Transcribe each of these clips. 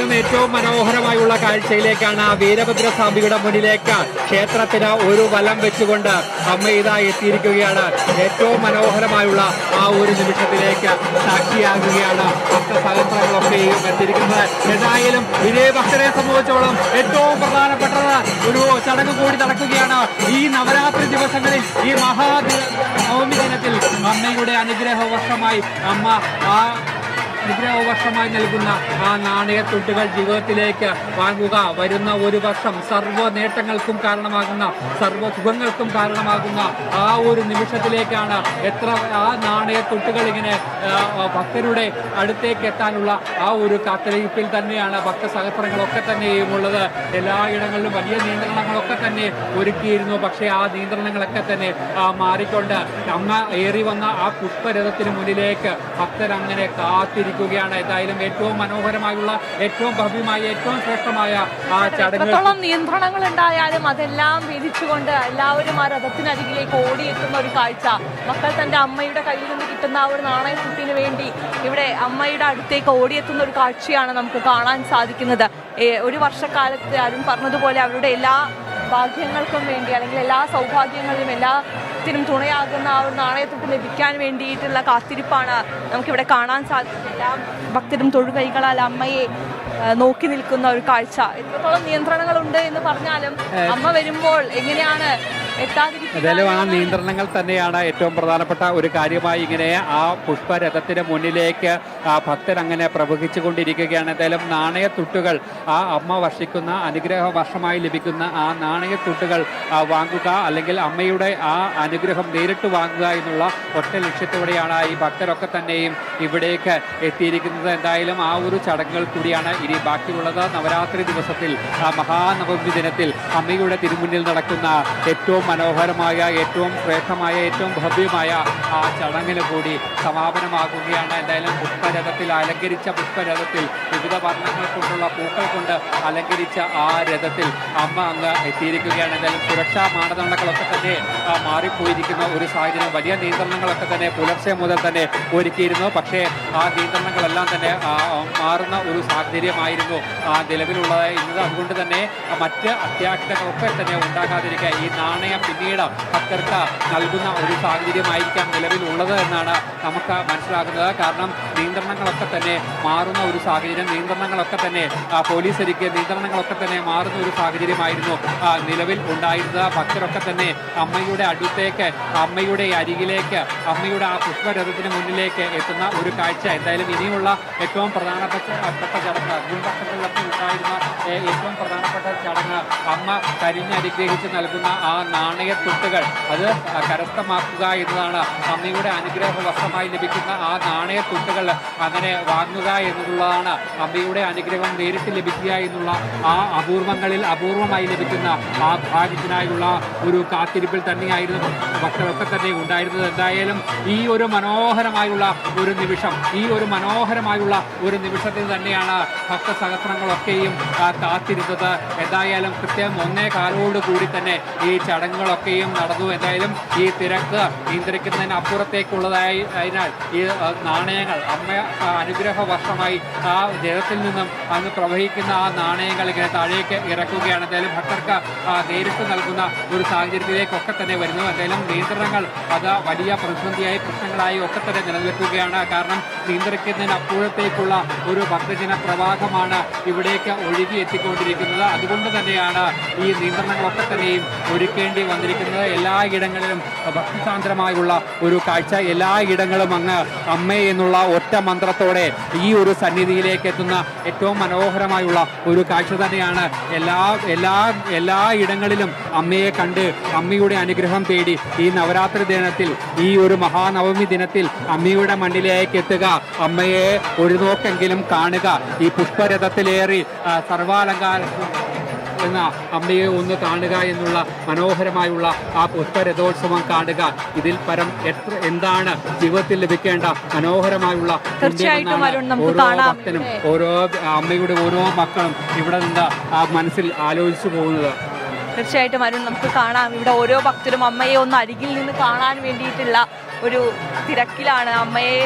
എന്തായാലും ഏറ്റവും മനോഹരമായുള്ള കാഴ്ചയിലേക്കാണ് ആ വീരഭദ്ര സ്വാമിയുടെ മുന്നിലേക്ക് ക്ഷേത്രത്തിന് ഒരു വലം വെച്ചുകൊണ്ട് അമ്മ ഇതാ എത്തിയിരിക്കുകയാണ്. ഏറ്റവും മനോഹരമായുള്ള ആ ഒരു നിമിഷത്തിലേക്ക് സാക്ഷിയാകുകയാണ് ഭക്തസഹസ്രങ്ങളൊക്കെയും എത്തിയിരിക്കുന്നത്. എന്തായാലും ഇതേ ഭക്തരെ സംബന്ധിച്ചോളം ഏറ്റവും പ്രധാനപ്പെട്ടത് ഒരു ചടങ്ങ് കൂടി നടക്കുകയാണ്. ഈ നവരാത്രി ദിവസങ്ങളിൽ ഈ മഹാ നവമി ദിനത്തിൽ അമ്മയുടെ അനുഗ്രഹ വർഷമായി അമ്മ ആ അനുഗ്രഹവർഷമായി നൽകുന്ന ആ നാണയത്തുട്ടുകൾ ജീവിതത്തിലേക്ക് വാങ്ങുക. വരുന്ന ഒരു വർഷം സർവ നേട്ടങ്ങൾക്കും കാരണമാകുന്ന സർവ സുഖങ്ങൾക്കും കാരണമാകുന്ന ആ ഒരു നിമിഷത്തിലേക്കാണ് എത്ര ആ നാണയത്തുട്ടുകൾ ഇങ്ങനെ ഭക്തരുടെ അടുത്തേക്ക് എത്താനുള്ള ആ ഒരു കാത്തിരിപ്പിൽ തന്നെയാണ് ഭക്ത ഭക്തസഹസ്രങ്ങളൊക്കെ തന്നെയും ഉള്ളത്. എല്ലായിടങ്ങളിലും വലിയ നിയന്ത്രണങ്ങളൊക്കെ തന്നെ ഒരുക്കിയിരുന്നു. പക്ഷേ ആ നിയന്ത്രണങ്ങളൊക്കെ തന്നെ മാറിക്കൊണ്ട് അമ്മ ഏറി വന്ന ആ പുഷ്പരഥത്തിന് മുന്നിലേക്ക് ഭക്തർ അങ്ങനെ കാത്തിരിക്കുകയാണ് ഏതായാലും ഏറ്റവും മനോഹരമായുള്ള ഏറ്റവും ഭവ്യമായ ഏറ്റവും ശ്രേഷ്ഠമായ ആ ചടങ്ങ് നിയന്ത്രണങ്ങൾ ഉണ്ടായാലും അതെല്ലാം വിധിച്ചുകൊണ്ട് എല്ലാവരും ആ രഥത്തിനരികിലേക്ക് ഓടിയെത്തുന്ന ഒരു കാഴ്ച. മക്കൾ തന്റെ അമ്മയുടെ കയ്യിൽ നിന്ന് കിട്ടുന്ന ആ ഒരു നാണയത്തിന് വേണ്ടി ഇവിടെ അമ്മയുടെ അടുത്തേക്ക് ഓടിയെത്തുന്ന ഒരു കാഴ്ചയാണ് നമുക്ക് കാണാൻ സാധിക്കുന്നത്. ഒരു വർഷക്കാലത്ത് അരുൺ പറഞ്ഞതുപോലെ അവരുടെ എല്ലാ ഭാഗ്യങ്ങൾക്കും വേണ്ടി അല്ലെങ്കിൽ എല്ലാ സൗഭാഗ്യങ്ങളിലും എല്ലാത്തിനും തുണയാകുന്ന ആ ഒരു നാണയത്തൊട്ട് ലഭിക്കാൻ വേണ്ടിയിട്ടുള്ള കാത്തിരിപ്പാണ് നമുക്കിവിടെ കാണാൻ സാധിക്കുന്നത്. എല്ലാ ഭക്തരും തൊഴുകൈകളാൽ അമ്മയെ നോക്കി നിൽക്കുന്ന ഒരു കാഴ്ച. എത്രത്തോളം നിയന്ത്രണങ്ങളുണ്ട് എന്ന് പറഞ്ഞാലും അമ്മ വരുമ്പോൾ എങ്ങനെയാണ് ഏതായാലും ആ നിയന്ത്രണങ്ങൾ തന്നെയാണ് ഏറ്റവും പ്രധാനപ്പെട്ട ഒരു കാര്യമായി ഇങ്ങനെ ആ പുഷ്പരഥത്തിന് മുന്നിലേക്ക് ആ ഭക്തർ അങ്ങനെ പ്രവഹിച്ചു കൊണ്ടിരിക്കുകയാണ് എന്തായാലും നാണയത്തുട്ടുകൾ ആ അമ്മ വർഷിക്കുന്ന അനുഗ്രഹ വർഷമായി ലഭിക്കുന്ന ആ നാണയത്തുട്ടുകൾ വാങ്ങുക അല്ലെങ്കിൽ അമ്മയുടെ ആ അനുഗ്രഹം നേരിട്ട് വാങ്ങുക എന്നുള്ള ഒറ്റ ലക്ഷ്യത്തോടെയാണ് ഈ ഭക്തരൊക്കെ തന്നെയും ഇവിടേക്ക് എത്തിയിരിക്കുന്നത്. എന്തായാലും ആ ഒരു ചടങ്ങുകൾ കൂടിയാണ് ഇനി ബാക്കിയുള്ളത്. നവരാത്രി ദിവസത്തിൽ ആ മഹാനവമി ദിനത്തിൽ അമ്മയുടെ തിരുമുന്നിൽ നടക്കുന്ന ഏറ്റവും മനോഹരമായ ഏറ്റവും ശ്രേഷ്ഠമായ ഏറ്റവും ഭവ്യമായ ആ ചടങ്ങിന് കൂടി സമാപനമാകുകയാണ്. എന്തായാലും പുഷ്പരഥത്തിൽ അലങ്കരിച്ച പുഷ്പരഥത്തിൽ വിവിധ വർണങ്ങൾ കൊണ്ടുള്ള പൂക്കൾ കൊണ്ട് അലങ്കരിച്ച ആ രഥത്തിൽ അമ്മ അങ്ങ് എത്തിയിരിക്കുകയാണ്. എന്തായാലും സുരക്ഷാ മാനദണ്ഡങ്ങളൊക്കെ തന്നെ മാറിപ്പോയിരിക്കുന്ന. ഒരു സാഹചര്യം വലിയ നിയന്ത്രണങ്ങളൊക്കെ തന്നെ പുലർച്ചെ മുതൽ തന്നെ ഒരുക്കിയിരുന്നു. പക്ഷേ ആ നിയന്ത്രണങ്ങളെല്ലാം തന്നെ മാറുന്ന ഒരു സാഹചര്യമായിരുന്നു ആ, നിലവിലുള്ളത്. ഇന്നത് അതുകൊണ്ട് തന്നെ മറ്റ് അത്യാഹിതങ്ങളൊക്കെ തന്നെ ഉണ്ടാകാതിരിക്കുക ഈ നാണയം പിന്നീട് ഭക്തർക്ക് നൽകുന്ന ഒരു സാഹചര്യമായിരിക്കാം നിലവിലുള്ളത് എന്നാണ് നമുക്ക് മനസ്സിലാകുന്നത്. കാരണം നിയന്ത്രണങ്ങളൊക്കെ തന്നെ മാറുന്ന ഒരു സാഹചര്യം നിയന്ത്രണങ്ങളൊക്കെ തന്നെ പോലീസ് ഒരുക്കിയ നിയന്ത്രണങ്ങളൊക്കെ തന്നെ മാറുന്ന ഒരു സാഹചര്യമായിരുന്നു നിലവിൽ ഉണ്ടായിരുന്നത്. ഭക്തരൊക്കെ തന്നെ അമ്മയുടെ അടുത്തേക്ക് അമ്മയുടെ അരികിലേക്ക് അമ്മയുടെ ആ പുഷ്പരഥത്തിന് മുന്നിലേക്ക് എത്തുന്ന ഒരു കാഴ്ച എന്തായാലും ഇനിയുള്ള ഏറ്റവും പ്രധാനപ്പെട്ട പെട്ട ചടങ്ങ് മുൻപക്ഷങ്ങളിലൊക്കെ ഉണ്ടായിരുന്ന ഏറ്റവും പ്രധാനപ്പെട്ട ചടങ്ങ് അമ്മ കരിഞ്ഞ് അനുഗ്രഹിച്ച് നൽകുന്ന ആ നാണയത്തുട്ടുകൾ അത് കരസ്ഥമാക്കുക എന്നതാണ് അമ്മയുടെ അനുഗ്രഹ വസ്ത്രമായി ലഭിക്കുന്ന ആ നാണയത്തുട്ടുകൾ അങ്ങനെ വാങ്ങുക എന്നുള്ളതാണ് അമ്മയുടെ അനുഗ്രഹം നേരിട്ട് ലഭിക്കുക എന്നുള്ള ആ അപൂർവങ്ങളിൽ അപൂർവമായി ലഭിക്കുന്ന ആ ഭാഗ്യത്തിനായുള്ള ഒരു കാത്തിരിപ്പിൽ തന്നെയായിരുന്നു ഭക്തരൊക്കെ തന്നെ ഉണ്ടായിരുന്നത്. എന്തായാലും ഈ ഒരു മനോഹരമായുള്ള ഒരു നിമിഷം ഈ ഒരു മനോഹരമായുള്ള ഒരു നിമിഷത്തിൽ തന്നെയാണ് ഭക്തസഹസ്രങ്ങളൊക്കെയും കാത്തിരുന്നത്. എന്തായാലും കൃത്യം ഒന്നേ കാലോട് കൂടി തന്നെ ഈ ചടങ്ങുകളൊക്കെയും നടന്നു. എന്തായാലും ഈ തിരക്ക് നിയന്ത്രിക്കുന്നതിന് അപ്പുറത്തേക്കുള്ളതായി അതിനാൽ ഈ നാണയങ്ങൾ അമ്മ അനുഗ്രഹ വർഷമായി ആ ജലത്തിൽ നിന്നും അങ്ങ് പ്രവഹിക്കുന്ന ആ നാണയങ്ങൾ ഇങ്ങനെ താഴേക്ക് ഇറക്കുകയാണ്. എന്തായാലും ഭക്തർക്ക് നേരിട്ട് നൽകുന്ന ഒരു സാഹചര്യത്തിലേക്കൊക്കെ തന്നെ വരുന്നു. എന്തായാലും നിയന്ത്രണങ്ങൾ അത് വലിയ പ്രതിസന്ധിയായി പ്രശ്നങ്ങളായി ഒക്കെ തന്നെ നിലനിൽക്കുകയാണ്. കാരണം നിയന്ത്രിക്കുന്നതിന് അപ്പുറത്തേക്കുള്ള ഒരു ഭക്തജന പ്രവാഹമാണ് ഇവിടേക്ക് ഒഴുകി എത്തിക്കൊണ്ടിരിക്കുന്നത് അതുകൊണ്ട് തന്നെയാണ് ഈ നിയന്ത്രണങ്ങളൊക്കെ തന്നെയും ഒരുക്കേണ്ടി വന്നിരിക്കുന്നത് എല്ലായിടങ്ങളിലും ഭക്തിസാന്ദ്രമായുള്ള ഒരു കാഴ്ച. എല്ലായിടങ്ങളും അങ്ങ് അമ്മ എന്നുള്ള ഒറ്റ മന്ത്രത്തോടെ ഈ ഒരു സന്നിധിയിലേക്ക് എത്തുന്ന ഏറ്റവും മനോഹരമായുള്ള ഒരു കാഴ്ച തന്നെയാണ്. എല്ലാ എല്ലാ എല്ലാ ഇടങ്ങളിലും അമ്മയെ കണ്ട് അമ്മയുടെ അനുഗ്രഹം തേടി ഈ നവരാത്രി ദിനത്തിൽ ഈ ഒരു മഹാനവമി ദിനത്തിൽ അമ്മയുടെ മണ്ണിലേക്ക് എത്തുക. അമ്മയെ ഒരു നോക്കെങ്കിലും കാണുക. ഈ പുഷ്പരഥത്തിലേറി സർവാലങ്കാര എന്ന അമ്മയെ ഒന്ന് കാണുക എന്നുള്ള മനോഹരമായുള്ള ആ പുഷ്പരഥോത്സവം കാണുക. ഇതിൽ പരം എത്ര എന്താണ് ജീവിതത്തിൽ ലഭിക്കേണ്ട മനോഹരമായുള്ള ഓരോ. ഭക്തനും ഓരോ അമ്മയുടെ ഓരോ മക്കളും ഇവിടെ നിന്ന് ആ മനസ്സിൽ ആലോചിച്ചു പോകുന്നത്. തീർച്ചയായിട്ടും അരുൺ നമുക്ക് കാണാം. ഇവിടെ ഓരോ ഭക്തരും അമ്മയെ ഒന്ന് അരികിൽ നിന്ന് കാണാൻ വേണ്ടിയിട്ടുള്ള ഒരു തിരക്കിലാണ്. അമ്മയെ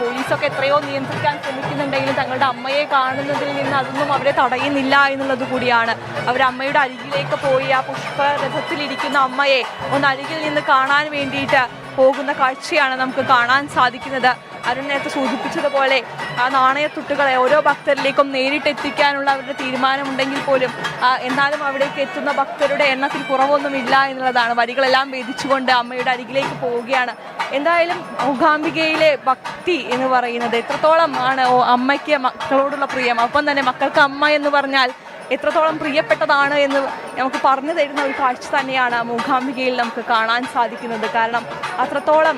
പോലീസൊക്കെ എത്രയോ നിയന്ത്രിക്കാൻ ശ്രമിക്കുന്നുണ്ടെങ്കിലും തങ്ങളുടെ അമ്മയെ കാണുന്നതിൽ നിന്ന് അതൊന്നും അവരെ തടയുന്നില്ല എന്നുള്ളത് കൂടിയാണ്. അവർ അമ്മയുടെ അരികിലേക്ക് പോയി ആ പുഷ്പരഥത്തിലിരിക്കുന്ന അമ്മയെ ഒന്ന് അരികിൽ നിന്ന് കാണാൻ വേണ്ടിയിട്ട് പോകുന്ന കാഴ്ചയാണ് നമുക്ക് കാണാൻ സാധിക്കുന്നത്. അരുൺ നേരത്തെ സൂചിപ്പിച്ചതുപോലെ ആ നാണയത്തുട്ടുകളെ ഓരോ ഭക്തരിലേക്കും നേരിട്ട് എത്തിക്കാനുള്ള അവരുടെ തീരുമാനമുണ്ടെങ്കിൽ പോലും എന്നാലും അവിടേക്ക് എത്തുന്ന ഭക്തരുടെ എണ്ണത്തിൽ കുറവൊന്നുമില്ല എന്നുള്ളതാണ്. വരികളെല്ലാം വേദിച്ചുകൊണ്ട് അമ്മയുടെ അരികിലേക്ക് പോവുകയാണ്. എന്തായാലും മൂകാംബികയിലെ ഭക്തി എന്ന് പറയുന്നത് എത്രത്തോളം ആണ് അമ്മയ്ക്ക് മക്കളോടുള്ള പ്രിയം. അപ്പം തന്നെ മക്കൾക്ക് അമ്മ എന്ന് പറഞ്ഞാൽ എത്രത്തോളം പ്രിയപ്പെട്ടതാണ് എന്ന് നമുക്ക് പറഞ്ഞു തരുന്ന ഒരു കാഴ്ച തന്നെയാണ് മൂകാംബികയിൽ നമുക്ക് കാണാൻ സാധിക്കുന്നത്. കാരണം അത്രത്തോളം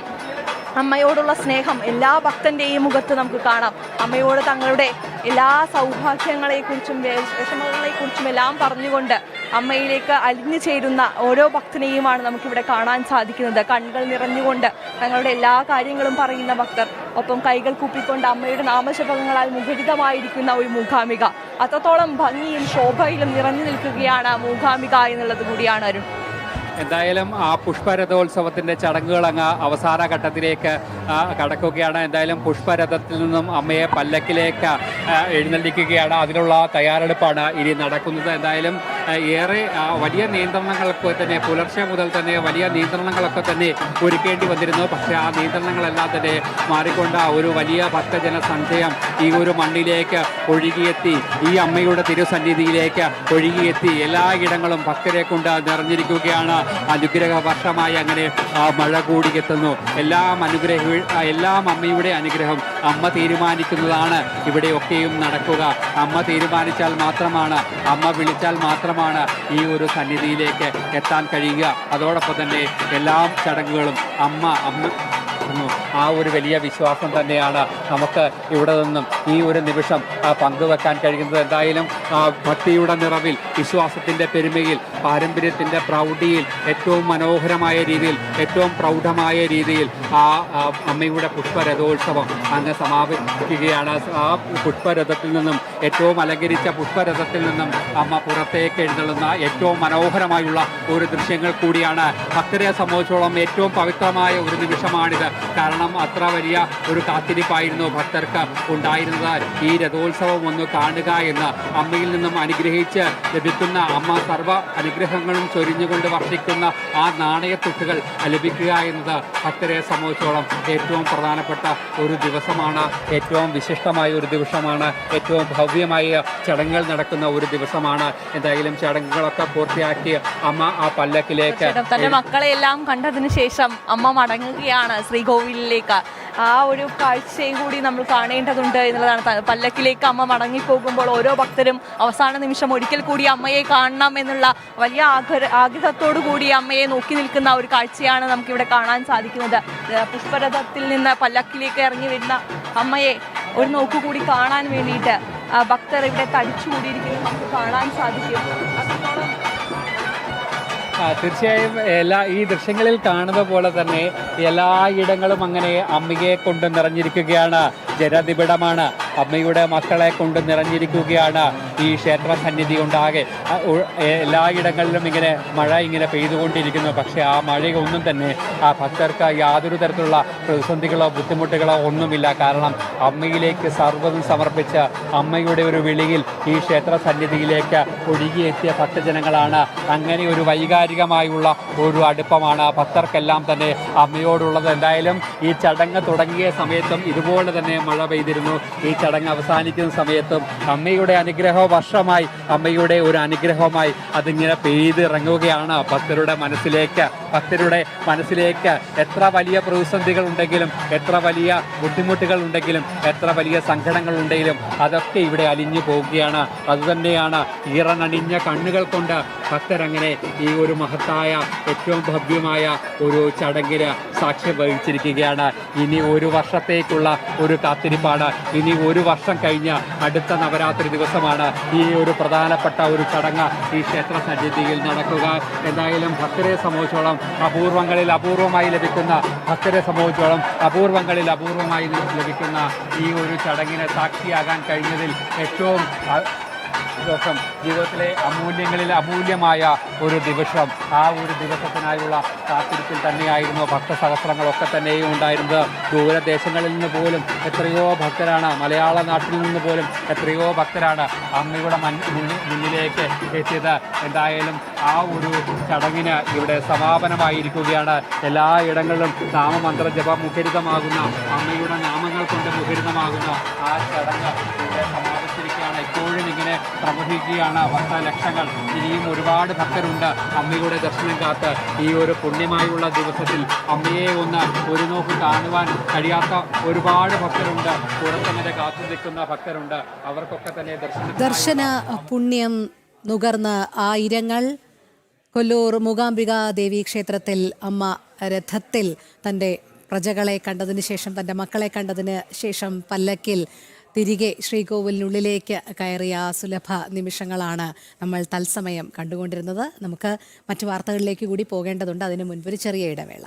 അമ്മയോടുള്ള സ്നേഹം എല്ലാ ഭക്തന്റെയും മുഖത്ത് നമുക്ക് കാണാം. അമ്മയോട് തങ്ങളുടെ എല്ലാ സൗഭാഗ്യങ്ങളെക്കുറിച്ചും വിഷമങ്ങളെ വിഷമങ്ങളെക്കുറിച്ചും എല്ലാം പറഞ്ഞുകൊണ്ട് അമ്മയിലേക്ക് അലിഞ്ഞു ചേരുന്ന ഓരോ ഭക്തനെയുമാണ് നമുക്കിവിടെ കാണാൻ സാധിക്കുന്നത്. കണ്ണുകൾ നിറഞ്ഞുകൊണ്ട് തങ്ങളുടെ എല്ലാ കാര്യങ്ങളും പറയുന്ന ഭക്തർ. ഒപ്പം കൈകൾ കൂപ്പിക്കൊണ്ട് അമ്മയുടെ നാമശപങ്ങളാൽ മുഖരിതമായിരിക്കുന്ന ഒരു മൂകാംബിക. അത്രത്തോളം ഭംഗിയും ശോഭയിലും നിറഞ്ഞു നിൽക്കുകയാണ് മൂകാംബിക എന്നുള്ളത് കൂടിയാണ് അരുൺ. എന്തായാലും ആ പുഷ്പരഥോത്സവത്തിന്റെ ചടങ്ങുകൾ അങ്ങ് അവസാന ഘട്ടത്തിലേക്ക് കടക്കുകയാണ്. എന്തായാലും പുഷ്പരഥത്തിൽ നിന്നും അമ്മയെ പല്ലക്കിലേക്ക് എഴുന്നള്ളിക്കുകയാണ്. അതിനുള്ള തയ്യാറെടുപ്പാണ് ഇനി നടക്കുന്നത്. എന്തായാലും ഏറെ വലിയ നിയന്ത്രണങ്ങളൊക്കെ തന്നെ പുലർച്ചെ മുതൽ തന്നെ വലിയ നിയന്ത്രണങ്ങളൊക്കെ തന്നെ ഒരുക്കേണ്ടി വന്നിരുന്നു. പക്ഷേ ആ നിയന്ത്രണങ്ങളെല്ലാം തന്നെ മാറിക്കൊണ്ട് ഒരു വലിയ ഭക്തജന സഞ്ചയം ഈ ഒരു മണ്ണിലേക്ക് ഒഴുകിയെത്തി ഈ അമ്മയുടെ തിരുസന്നിധിയിലേക്ക് ഒഴുകിയെത്തി. എല്ലായിടങ്ങളും ഭക്തരെ കൊണ്ട് നിറഞ്ഞിരിക്കുകയാണ്. അനുഗ്രഹ വർഷമായി അങ്ങനെ മഴ കൂടിയെത്തുന്നു എല്ലാം അനുഗ്രഹ എല്ലാം അമ്മയുടെ അനുഗ്രഹം. അമ്മ തീരുമാനിക്കുന്നതാണ്. ഇവിടെയൊക്കെയും നടക്കുക. അമ്മ തീരുമാനിച്ചാൽ മാത്രമാണ് അമ്മ വിളിച്ചാൽ മാത്രമാണ് ഈ ഒരു സന്നിധിയിലേക്ക് എത്താൻ കഴിയുക. അതോടൊപ്പം തന്നെ എല്ലാ ചടങ്ങുകളും അമ്മ അമ്മ ഉം, ആ ഒരു വലിയ വിശ്വാസം തന്നെയാണ് നമുക്ക് ഇവിടെ നിന്നും ഈ ഒരു നിമിഷം പങ്കുവെക്കാൻ കഴിയുന്നത്. എന്തായാലും ഭക്തിയുടെ നിറവിൽ വിശ്വാസത്തിന്റെ പെരുമയിൽ പാരമ്പര്യത്തിന്റെ പ്രൗഢിയിൽ ഏറ്റവും മനോഹരമായ രീതിയിൽ ഏറ്റവും പ്രൗഢമായ രീതിയിൽ ആ, അമ്മയുടെ പുഷ്പരഥോത്സവം അങ്ങ് സമാപിക്കുകയാണ്. ആ പുഷ്പരഥത്തിൽ നിന്നും ഏറ്റവും അലങ്കരിച്ച പുഷ്പരഥത്തിൽ നിന്നും അമ്മ പുറത്തേക്ക് എഴുന്നള്ളുന്ന ഏറ്റവും മനോഹരമായുള്ള ഒരു ദൃശ്യങ്ങൾ കൂടിയാണ്. ഭക്തരെ സംബന്ധിച്ചോളം ഏറ്റവും പവിത്രമായ ഒരു നിമിഷമാണിത്. കാരണം അത്ര വലിയ ഒരു കാത്തിരിപ്പായിരുന്നു ഭക്തർക്ക് ഉണ്ടായിരുന്നത് ഈ രഥോത്സവം ഒന്ന് കാണുക എന്ന് അമ്മയിൽ നിന്നും അനുഗ്രഹിച്ച് ലഭിക്കുന്ന അമ്മ സർവ അനുഗ്രഹങ്ങളും ചൊരിഞ്ഞുകൊണ്ട് വർഷിക്കുന്ന ആ നാണയത്തുട്ടുകൾ ലഭിക്കുക എന്നത് ഭക്തരെ സംബന്ധിച്ചോളം ഏറ്റവും പ്രധാനപ്പെട്ട ഒരു ദിവസമാണ്. ഏറ്റവും വിശിഷ്ടമായ ഒരു ദിവസമാണ്. ഏറ്റവും ഭവ്യമായ ചടങ്ങുകൾ നടക്കുന്ന ഒരു ദിവസമാണ്. എന്തായാലും ചടങ്ങുകളൊക്കെ പൂർത്തിയാക്കി അമ്മ ആ പല്ലക്കിലേക്ക് തന്റെ മക്കളെ എല്ലാം കണ്ടതിന് ശേഷം അമ്മ മടങ്ങുകയാണ് ശ്രീകോവിലിലേക്ക് ആ ഒരു കാഴ്ചയും കൂടി നമ്മൾ കാണേണ്ടതുണ്ട് എന്നുള്ളതാണ് പല്ലക്കിലേക്ക് അമ്മ മടങ്ങിപ്പോകുമ്പോൾ ഓരോ ഭക്തരും അവസാന നിമിഷം ഒരിക്കൽ കൂടി അമ്മയെ കാണണം എന്നുള്ള വലിയ ആഗ്രഹ ആഗ്രഹത്തോടു കൂടി അമ്മയെ നോക്കി നിൽക്കുന്ന ഒരു കാഴ്ചയാണ് നമുക്കിവിടെ കാണാൻ സാധിക്കുന്നത്. പുഷ്പരഥത്തിൽ നിന്ന് പല്ലക്കിലേക്ക് ഇറങ്ങി വരുന്ന അമ്മയെ ഒരു നോക്കുകൂടി കാണാൻ വേണ്ടിയിട്ട് ഭക്തർ ഇവിടെ തടിച്ചുകൂടിയിരിക്കുന്നത് നമുക്ക് കാണാൻ സാധിക്കും. തീർച്ചയായും എല്ലാ ഈ ദൃശ്യങ്ങളിൽ കാണുന്ന പോലെ തന്നെ എല്ലായിടങ്ങളും അങ്ങനെ അമ്മയെ കൊണ്ട് നിറഞ്ഞിരിക്കുകയാണ്. ജനനിബിഡമാണ് അമ്മയുടെ മക്കളെ കൊണ്ട് നിറഞ്ഞിരിക്കുകയാണ് ഈ ക്ഷേത്ര സന്നിധി ഉണ്ടാകെ. എല്ലായിടങ്ങളിലും ഇങ്ങനെ മഴ ഇങ്ങനെ പെയ്തുകൊണ്ടിരിക്കുന്നു. പക്ഷേ ആ മഴയൊന്നും തന്നെ ആ ഭക്തർക്ക് യാതൊരു തരത്തിലുള്ള പ്രതിസന്ധികളോ ബുദ്ധിമുട്ടുകളോ ഒന്നുമില്ല. കാരണം അമ്മയിലേക്ക് സർവതും സമർപ്പിച്ച് അമ്മയുടെ ഒരു വിളിയിൽ ഈ ക്ഷേത്ര സന്നിധിയിലേക്ക് ഒഴുകിയെത്തിയ ഭക്തജനങ്ങളാണ്. അങ്ങനെ ഒരു വൈകാരികമായുള്ള ഒരു അടുപ്പമാണ് ഭക്തർക്കെല്ലാം തന്നെ അമ്മയോടുള്ളത്. എന്തായാലും ഈ ചടങ്ങ് തുടങ്ങിയ സമയത്തും ഇതുപോലെ തന്നെ മഴ പെയ്തിരുന്നു. ഈ ചടങ്ങ് അവസാനിക്കുന്ന സമയത്തും അമ്മയുടെ അനുഗ്രഹ വർഷമായി അമ്മയുടെ ഒരു അനുഗ്രഹമായി അതിങ്ങനെ പെയ്തിറങ്ങുകയാണ്. ഭക്തരുടെ മനസ്സിലേക്ക് ഭക്തരുടെ മനസ്സിലേക്ക് എത്ര വലിയ പ്രതിസന്ധികൾ ഉണ്ടെങ്കിലും എത്ര വലിയ ബുദ്ധിമുട്ടുകൾ ഉണ്ടെങ്കിലും എത്ര വലിയ സങ്കടങ്ങൾ ഉണ്ടെങ്കിലും അതൊക്കെ ഇവിടെ അലിഞ്ഞു പോവുകയാണ്. അതുതന്നെയാണ് ഈറനണിഞ്ഞ കണ്ണുകൾ കൊണ്ട് ഭക്തരങ്ങനെ ഈ ഒരു മഹത്തായ ഏറ്റവും ഭവ്യമായ ഒരു ചടങ്ങിന് സാക്ഷ്യം വഹിച്ചിരിക്കുകയാണ്. ഇനി ഒരു വർഷത്തേക്കുള്ള ഒരു കാത്തിരിപ്പാണ്. ഇനി ഒരു വർഷം കഴിഞ്ഞ അടുത്ത നവരാത്രി ദിവസമാണ് ഈ ഒരു പ്രധാനപ്പെട്ട ഒരു ചടങ്ങ് ഈ ക്ഷേത്ര സന്നിധിയിൽ നടക്കുക. എന്തായാലും ഭക്തരെ സംബന്ധിച്ചോളം അപൂർവങ്ങളിൽ അപൂർവമായി ലഭിക്കുന്ന ഭക്തരെ സംബന്ധിച്ചോളം അപൂർവങ്ങളിൽ അപൂർവമായി ലഭിക്കുന്ന ഈ ഒരു ചടങ്ങിനെ സാക്ഷിയാകാൻ കഴിഞ്ഞതിൽ ഏറ്റവും ദിവസം ജീവിതത്തിലെ അമൂല്യങ്ങളിൽ അമൂല്യമായ ഒരു ദിവസം. ആ ഒരു ദിവസത്തിനായുള്ള കാത്തിരിപ്പിൽ തന്നെയായിരുന്നു ഭക്തസഹസ്രങ്ങളൊക്കെ തന്നെയും ഉണ്ടായിരുന്നത്. ദൂരദേശങ്ങളിൽ നിന്ന് പോലും എത്രയോ ഭക്തരാണ് മലയാള നാട്ടിൽ നിന്ന് പോലും എത്രയോ ഭക്തരാണ് അമ്മയുടെ മുന്നിലേക്ക് എത്തിയത്. എന്തായാലും ആ ഒരു ചടങ്ങിന് ഇവിടെ സമാപനമായിരിക്കുകയാണ്. എല്ലായിടങ്ങളിലും നാമമന്ത്ര ജപം മുഖരിതമാകുന്ന അമ്മയുടെ നാമങ്ങൾ കൊണ്ട് മുഖരിതമാകുന്ന ആ ചടങ്ങ് ഇവിടെ ഇപ്പോഴും ഇങ്ങനെ പ്രവഹിക്കുകയാണ് ഭക്തലക്ഷങ്ങൾ ഇനിയും ഒരുപാട് ഭക്തരുണ്ട് അമ്മയുടെ ദർശനം കാത്ത് ഈ ഒരു പുണ്യമായുള്ള ദിവസത്തിൽ അമ്മയെ ഒന്ന് ഒരു നോക്ക് കാണുവാൻ കഴിയാത്ത ഒരുപാട് ഭക്തരുണ്ട്. പുറത്തങ്ങനെ കാത്തു നിൽക്കുന്ന ഭക്തരുണ്ട്. അവർക്കൊക്കെ തന്നെ ദർശനം ദർശന പുണ്യം നുകർന്ന് ആയിരങ്ങൾ കൊല്ലൂർ മൂകാംബിക ദേവി ക്ഷേത്രത്തിൽ അമ്മ രഥത്തിൽ തന്റെ പ്രജകളെ കണ്ടതിന് ശേഷം തന്റെ മക്കളെ കണ്ടതിന് ശേഷം പല്ലക്കിൽ തിരികെ ശ്രീകോവിലിനുള്ളിലേക്ക് കയറിയ സുലഭ നിമിഷങ്ങളാണ് നമ്മൾ തത്സമയം കണ്ടുകൊണ്ടിരുന്നത്. നമുക്ക് മറ്റു വാർത്തകളിലേക്ക് കൂടി പോകേണ്ടതുണ്ട്. അതിനു മുൻപ് ഒരു ചെറിയ ഇടവേള.